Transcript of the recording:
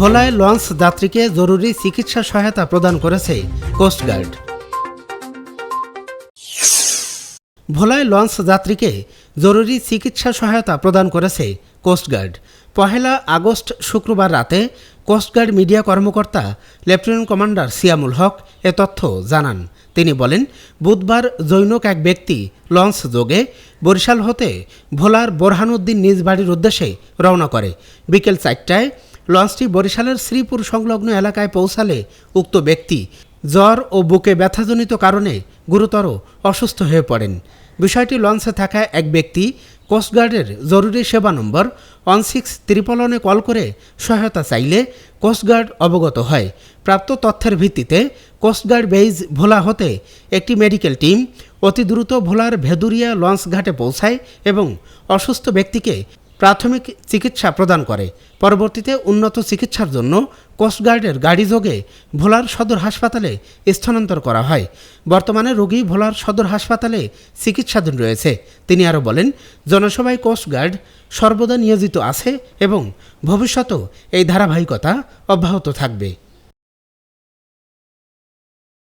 ভোলায় লঞ্চ যাত্রীকে জরুরি চিকিৎসা সহায়তা প্রদান করেছে কোস্টগার্ড ভোলায় লঞ্চ যাত্রীকে জরুরি চিকিৎসা সহায়তা প্রদান করেছে কোস্টগার্ড পহেলা আগস্ট শুক্রবার রাতে কোস্টগার্ড মিডিয়া কর্মকর্তা লেফটেন্যান্ট কমান্ডার সিয়ামুল হক এ তথ্য জানান। তিনি বলেন, বুধবার জৈনক এক ব্যক্তি লঞ্চ যোগে বরিশাল হতে ভোলার বোরহানুদ্দিন নিজ বাড়ির উদ্দেশ্যে রওনা করে। বিকেল চারটায় লঞ্চটি বরিশালের শ্রীপুর সংলগ্ন এলাকায় পৌঁছালে উক্ত ব্যক্তি জ্বর ও বুকে ব্যথাজনিত কারণে গুরুতর অসুস্থ হয়ে পড়েন। বিষয়টি লঞ্চে থাকা এক ব্যক্তি কোস্টগার্ডের জরুরি সেবা number one six triple nine call করে সহায়তা চাইলে কোস্টগার্ড অবগত হয়। প্রাপ্ত তথ্যের ভিত্তিতে কোস্টগার্ড বেইজ ভোলা হতে একটি মেডিকেল টিম অতি দ্রুত ভোলার ভেদুরিয়া লঞ্চ ঘাটে পৌঁছায় এবং অসুস্থ ব্যক্তিকে প্রাথমিক চিকিৎসা প্রদান করে। পরবর্তীতে উন্নত চিকিৎসার জন্য কোস্টগার্ডের গাড়ি যোগে ভোলার সদর হাসপাতালে স্থানান্তর করা হয়। বর্তমানে রোগী ভোলার সদর হাসপাতালে চিকিৎসাধীন রয়েছে। তিনি আরও বলেন, জনসভায় কোস্টগার্ড সর্বদা নিয়োজিত আছে এবং ভবিষ্যতেও এই ধারাবাহিকতা অব্যাহত থাকবে।